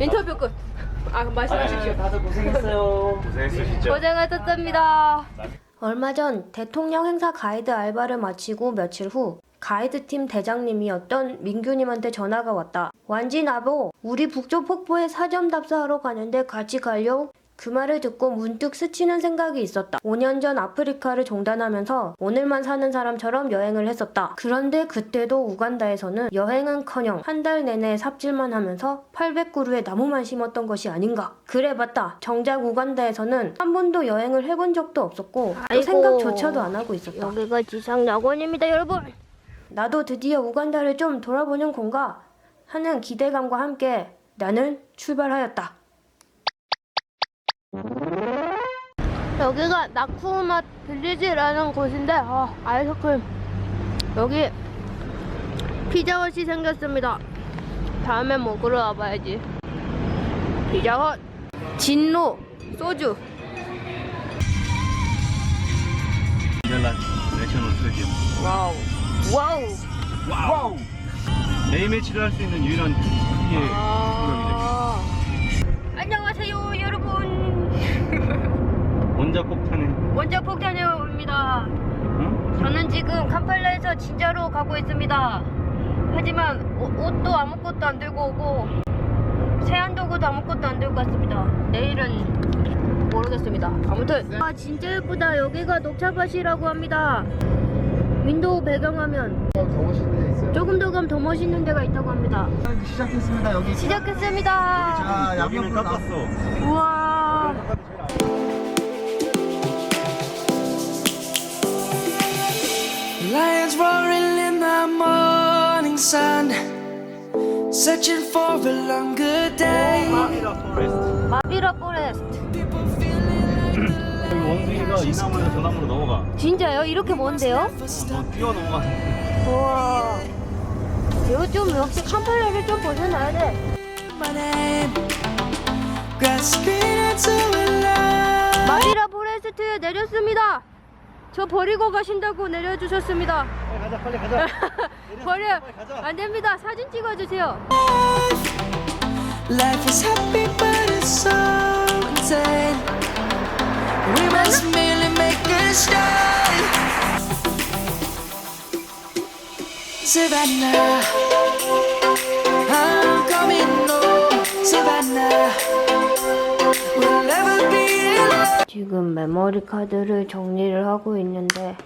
인터뷰 끝. 아 말씀하십시오. 다들 고생했어요. 고생했어 진짜. 고생하셨습니다. 얼마 전 대통령 행사 가이드 알바를 마치고 며칠 후 가이드팀 대장님이었던 민규님한테 전화가 왔다. 완진 아보, 우리 북쪽 폭포에 사점 답사하러 가는데 같이 갈려? 그 말을 듣고 문득 스치는 생각이 있었다. 5년 전 아프리카를 종단하면서 오늘만 사는 사람처럼 여행을 했었다. 그런데 그때도 우간다에서는 여행은커녕 한 달 내내 삽질만 하면서 800그루의 나무만 심었던 것이 아닌가. 그래 맞다. 정작 우간다에서는 한 번도 여행을 해본 적도 없었고 또 아이고. 생각조차도 안 하고 있었다. 여기가 지상 낙원입니다, 여러분. 나도 드디어 우간다를 좀 돌아보는 건가 하는 기대감과 함께 나는 출발하였다. 여기가 나쿠맛 빌리지라는 곳인데 아, 아이스크림 여기 피자헛이 생겼습니다. 다음에 먹으러 와봐야지. 피자헛 진로 소주 미델란 내셔널 스테디움. 와우 와우 와우. A 매치를 할수 있는 유일한 공격이죠. 아. 캄팔라에서 진짜로 가고 있습니다. 하지만 옷- 옷도 아무것도 안 들고 오고 세안도구도 아무것도 안 들고 왔습니다. 내일은 모르겠습니다. 아무튼 아 진짜 예쁘다. 여기가 녹차밭이라고 합니다. 윈도우 배경화면 더 멋있는 데 있어요. 조금 더 가면 더 멋있는 데가 있다고 합니다. 시작했습니다. 여기. 시작했습니다. 자, 여기는 양옆으로 나. 깎았어. 우와. Lions roaring in the morning sun, searching for a longer day. 마비라 포레스트. 마비라 포레스트. 여기 원숭이가 이 나무에서 저 나무로 넘어가. 진짜요? 이렇게 먼데요? 어, 너 뛰어 넘어가는데. 우와. 이거 좀 역시 캄팔라를 좀 벗어나야 돼. 마리라 포레스트에 내렸습니다. 저 버리고 가신다고 내려주셨습니다. 빨리 가자, 빨리 가자. 버려 빨리 가자. 안 됩니다. 사진 찍어주세요. Life is happy, but it's so insane. We must merely make a start. Savannah, 지금 메모리 카드를 정리를 하고 있는데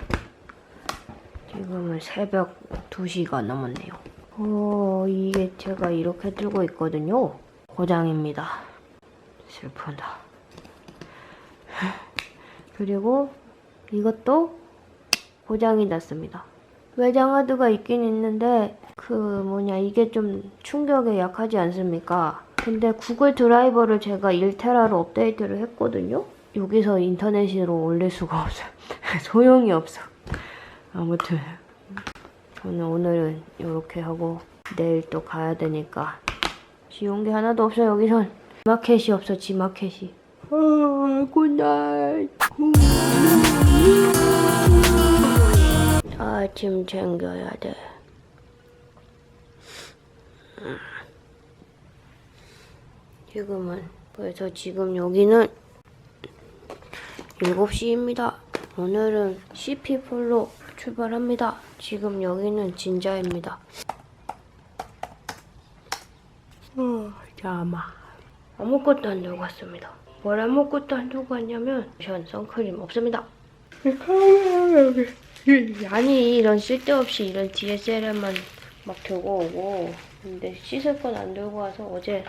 지금은 새벽 2시가 넘었네요. 어, 이게 제가 이렇게 들고 있거든요. 고장입니다. 슬프다. 그리고 이것도 고장이 났습니다. 외장하드가 있긴 있는데 그 뭐냐 이게 좀 충격에 약하지 않습니까? 근데 구글 드라이버를 제가 1테라로 업데이트를 했거든요. 여기서 인터넷으로 올릴 수가 없어요. 소용이 없어. 아무튼 저는 오늘은 이렇게 하고 내일 또 가야 되니까 쉬운 게 하나도 없어 여기선 마켓이 없어 지마켓이. 아, 굿나잇. 아침 챙겨야 돼. 음. 지금은 그래서 지금 여기는 7시입니다. 오늘은 CP4로 출발합니다. 지금 여기는 진자입니다. 어, 자마. 아무것도 안 들고 왔습니다. 뭘 아무것도 안 들고 왔냐면 전 선크림 없습니다. 아니 이런 쓸데없이 이런 DSLR만 막 들고 오고 근데 씻을 건 안 들고 와서 어제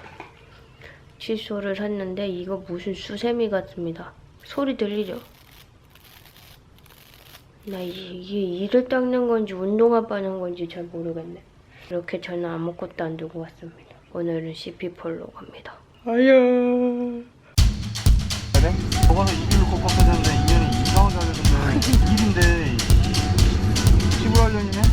칫솔을 샀는데 이거 무슨 수세미 같습니다. 소리 들리죠? 나 이- 이게 이를 닦는 건지 운동화 빠는 건지 잘 모르겠네. 이렇게 저는 아무것도 안 들고 왔습니다. 오늘은 CP4로 갑니다. 저거는 2일로 꺾었어야 되는데 2년이 이상하게 하려는데 1인데 15하려이네